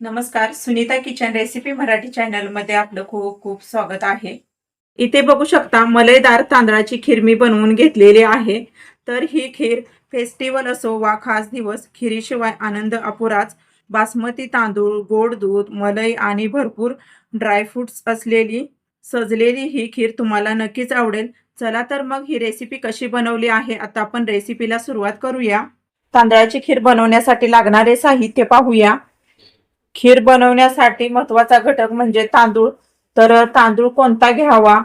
नमस्कार Sunita kitchen recipe Marathi चॅनलमध्ये आपलं खूप खूप स्वागत आहे. इथे बघू शकता मलईदार तांदळाची खीर मी बनवून घेतलेली आहे. तर ही खीर फेस्टिवल असो वा खास दिवस खिरीशिवाय आनंद अपुराच. बासमती तांदूळ गोड दूध मलई आणि भरपूर ड्रायफ्रुट्स असलेली सजलेली ही खीर तुम्हाला नक्कीच आवडेल. चला तर मग ही रेसिपी कशी बनवली आहे आता आपण रेसिपीला सुरुवात करूया. तांदळाची खीर बनवण्यासाठी लागणारे साहित्य पाहूया. खीर बनवण्यासाठी महत्त्वाचा घटक म्हणजे तांदूळ. तर तांदूळ कोणता घ्यावा?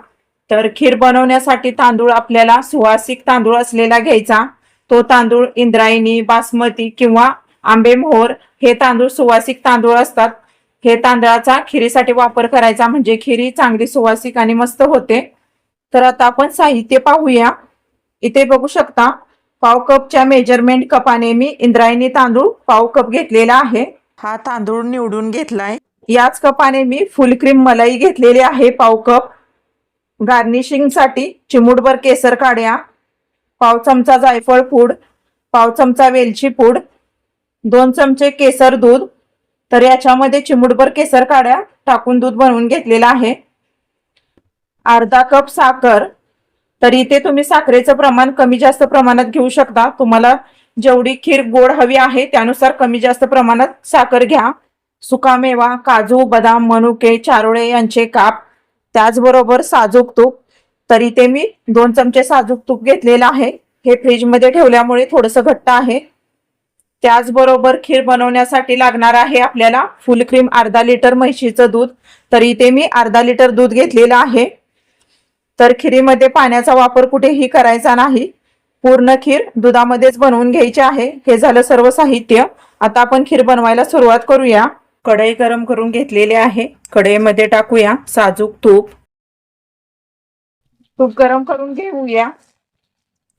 तर खीर बनवण्यासाठी तांदूळ आपल्याला सुवासिक तांदूळ असलेला घ्यायचा. तो तांदूळ इंद्रायणी बासमती किंवा आंबेमोहर हे तांदूळ सुवासिक तांदूळ असतात. हे तांदळाचा खिरीसाठी वापर करायचा म्हणजे खिरी चांगली सुवासिक आणि मस्त होते. तर आता आपण साहित्य पाहूया. इथे बघू शकता पाव कपच्या मेजरमेंट कपाने मी इंद्रायणी तांदूळ पाव कप घेतलेला आहे. हा तांदूळ निवडून घेतलाय. याच कपाने मी फुल क्रीम मलाई घेतलेली आहे पाव कप. गार्निशिंगसाठी चिमूटभर केसर काड्या पाव चमचा जायफळ पूड पाव चमचा वेलची पूड दोन चमचे केसर दूध. तर याच्यामध्ये चिमूटभर केसर काड्या टाकून दूध बनवून घेतलेलं आहे. अर्धा कप साखर. तर इथे तुम्ही साखरेचं प्रमाण कमी जास्त प्रमाणात घेऊ शकता. तुम्हाला जेवढी खीर गोड हवी आहे त्यानुसार कमी जास्त प्रमाणात साखर घ्या. सुकामेवा काजू बदाम मनुके चारोळे यांचे काप. त्याचबरोबर साजूक तूप. तरी ते मी दोन चमचे साजूक तूप घेतलेलं आहे. हे फ्रीजमध्ये ठेवल्यामुळे थोडंसं घट्ट आहे. त्याचबरोबर खीर बनवण्यासाठी लागणार आहे आपल्याला फुल क्रीम अर्धा लिटर म्हशीचं दूध. तर इथे मी अर्धा लिटर दूध घेतलेलं आहे. तर खिरीमध्ये पाण्याचा वापर कुठेही करायचा नाही. पूर्ण खीर दुधामध्येच बनवून घ्यायची आहे. हे झालं सर्व साहित्य. आता आपण खीर बनवायला सुरुवात करूया. कढई गरम करून घेतलेली आहे. कढईमध्ये टाकूया साजूक तूप. तूप गरम करून घेऊया.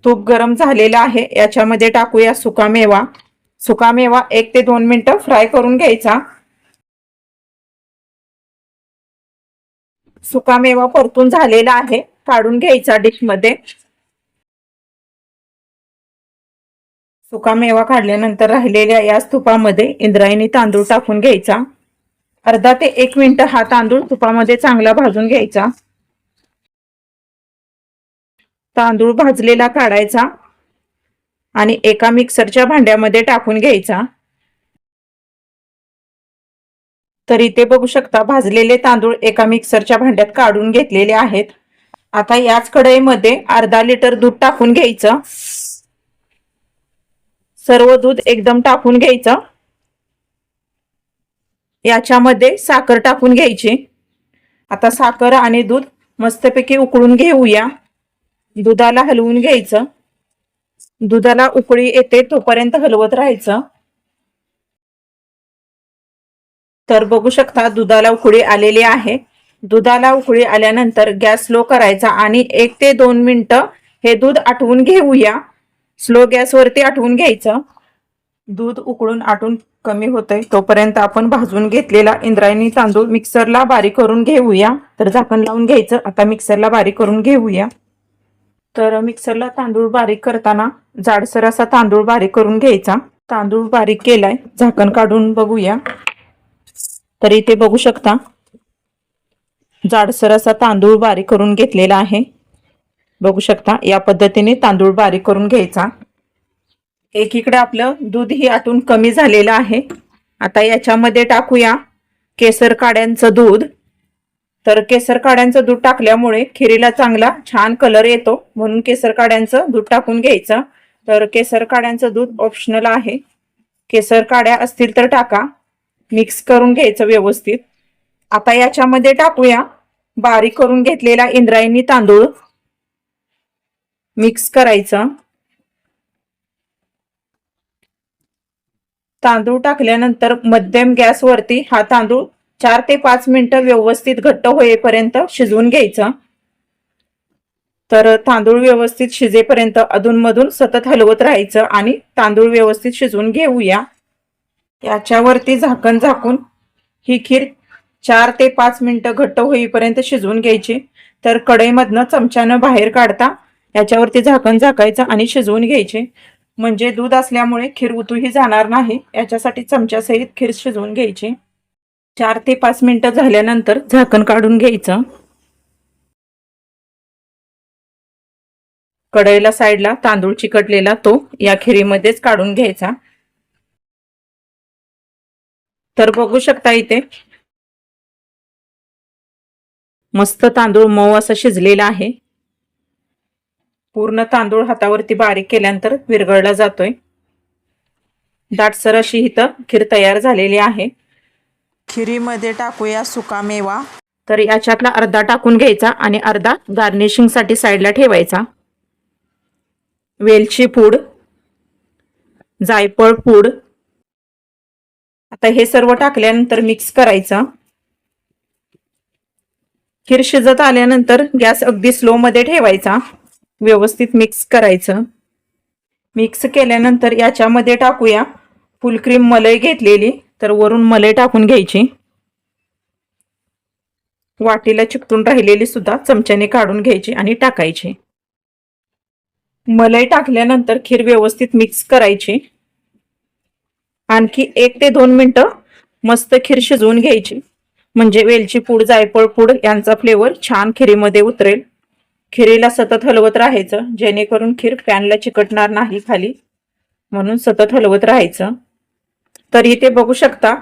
तूप गरम झालेलं आहे. याच्यामध्ये टाकूया सुकामेवा सुकामेवा एक ते दोन मिनटं फ्राय करून घ्यायचा. सुकामेवा परतून झालेला आहे. काढून घ्यायचा डिश सुकामेवा काढल्यानंतर राहिलेल्या या स्तूपामध्ये इंद्रायणी तांदूळ टाकून घ्यायचा. अर्धा ते एक मिनिट हा तांदूळ तुपामध्ये चांगला भाजून घ्यायचा. तांदूळ भाजलेला काढायचा आणि एका मिक्सरच्या भांड्यामध्ये टाकून घ्यायचा. तर इथे बघू शकता भाजलेले तांदूळ एका मिक्सरच्या भांड्यात काढून घेतलेले आहेत. आता याच कढईमध्ये अर्धा लिटर दूध टाकून घ्यायचं. सर्व दूध एकदम टाकून घ्यायचं. याच्यामध्ये साखर टाकून घ्यायची. आता साखर आणि दूध मस्तपैकी उकळून घेऊया. दुधाला हलवून घ्यायचं. दुधाला उकळी येते तोपर्यंत हलवत राहायचं. तर बघू शकता दुधाला उकळी आलेली आहे. दुधाला उकळी आल्यानंतर गॅस स्लो करायचा आणि एक ते दोन मिनटं हे दूध आटवून घेऊया. स्लो गॅसवरती आठवून घ्यायचं. दूध उकळून आटून कमी होतंय तोपर्यंत आपण भाजून घेतलेला इंद्रायणी तांदूळ मिक्सरला बारीक करून घेऊया. तर झाकण लावून घ्यायचं आता मिक्सरला बारीक करून घेऊया. तर मिक्सरला तांदूळ बारीक करताना जाडसर असा तांदूळ बारीक करून घ्यायचा. तांदूळ बारीक केलाय झाकण काढून बघूया. तर इथे बघू शकता जाडसर असा तांदूळ बारीक करून घेतलेला आहे. बघू शकता. या पद्धतीने तांदूळ बारीक करून घ्यायचा. एकीकडे आपलं दूध ही आतून कमी झालेलं आहे. आता याच्यामध्ये टाकूया केसर काड्यांचं दूध. तर केसर काड्यांचं दूध टाकल्यामुळे खिरीला चांगला छान कलर येतो. म्हणून केसर काड्यांचं दूध टाकून घ्यायचं. तर केसर काड्यांचं दूध ऑप्शनल आहे. केसर काड्या असतील तर टाका. मिक्स करून घ्यायचं व्यवस्थित. आता याच्यामध्ये टाकूया. बारीक करून घेतलेला इंद्रायणी तांदूळ. मिक्स करायचा. तांदूळ टाकल्यानंतर मध्यम गॅसवरती हा तांदूळ चार ते पाच मिनिटं व्यवस्थित घट्ट होईपर्यंत शिजवून घ्यायचा. तर तांदूळ व्यवस्थित शिजेपर्यंत अधूनमधून सतत हलवत राहायचं आणि तांदूळ व्यवस्थित शिजवून घेऊया. याच्यावरती झाकण झाकून ही खीर चार ते पाच मिनटं घट्ट होईपर्यंत शिजवून घ्यायची. तर कढईमधनं चमच्यानं बाहेर काढता याच्यावरती झाकण झाकायचं आणि शिजवून घ्यायचे. म्हणजे दूध असल्यामुळे खीर उतूही जाणार नाही. याच्यासाठी चमच्यासहित खीर शिजवून घ्यायची. चार ते पाच मिनिटं झाल्यानंतर झाकण काढून घ्यायचं. कढईला साईडला तांदूळ चिकटलेला तो या खिरीमध्येच काढून घ्यायचा. तर बघू शकता इथे मस्त तांदूळ मऊ असा शिजलेला आहे. पूर्ण तांदूळ हातावरती बारीक केल्यानंतर विरघळला जातोय. दाटसर अशी इथं खीर तयार झालेली आहे. खिरीमध्ये टाकूया सुका मेवा. तर याच्यातला अर्धा टाकून घ्यायचा आणि अर्धा गार्निशिंगसाठी साईडला ठेवायचा. वेलची पूड जायफळ पूड. आता हे सर्व टाकल्यानंतर मिक्स करायचं. खीर शिजत आल्यानंतर गॅस अगदी स्लो मध्ये ठेवायचा. व्यवस्थित मिक्स करायचं. मिक्स केल्यानंतर याच्यामध्ये टाकूया. फुल क्रीम मलई घेतलेली तर वरून मलई टाकून घ्यायची. वाटीला चिकटून राहिलेली सुद्धा चमच्याने काढून घ्यायची आणि टाकायची. मलई टाकल्यानंतर खीर व्यवस्थित मिक्स करायची. आणखी एक ते दोन मिनटं मस्त खीर शिजवून घ्यायची. म्हणजे वेलची पूड जायफळ पूड यांचा फ्लेवर छान खिरीमध्ये उतरेल. खिरीला सतत हलवत राहायचं. जेणेकरून खीर पॅनला चिकटणार नाही खाली. म्हणून सतत हलवत राहायचं. तर इथे बघू शकता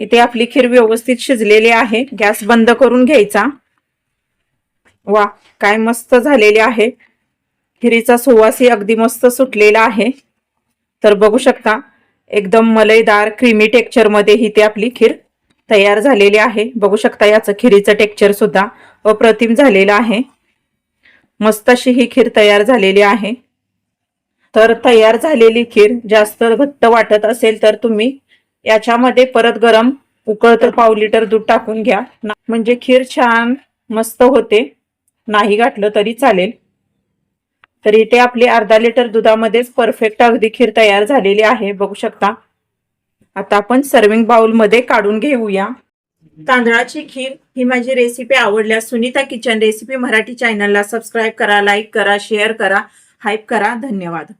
इथे आपली खीर व्यवस्थित शिजलेली आहे. गॅस बंद करून घ्यायचा. वा काय मस्त झालेली आहे. खिरीचा सुवासही अगदी मस्त सुटलेला आहे. तर बघू शकता एकदम मलईदार क्रीमी टेक्चरमध्ये ही ते आपली खीर तयार झालेली आहे. बघू शकता याचं खिरीचं टेक्चर सुद्धा अप्रतिम झालेलं आहे. मस्त अशी ही खीर तयार झालेली आहे. तर तयार झालेली खीर जास्त घट्ट वाटत असेल तर तुम्ही याच्यामध्ये परत गरम उकळतं पाव लिटर दूध टाकून घ्या. म्हणजे खीर छान मस्त होते. नाही गाठलं तरी चालेल. तर इथे आपली अर्धा लिटर दुधामध्येच परफेक्ट अगदी खीर तयार झालेली आहे. बघू शकता. आता आपण सर्विंग बाउलमध्ये काढून घेऊया. तांदळाची खीर ही माझी रेसिपी आवडल्यास सुनीता किचन रेसिपी मराठी चॅनलला सबस्क्राईब करा लाईक करा शेअर करा हाईप करा. धन्यवाद.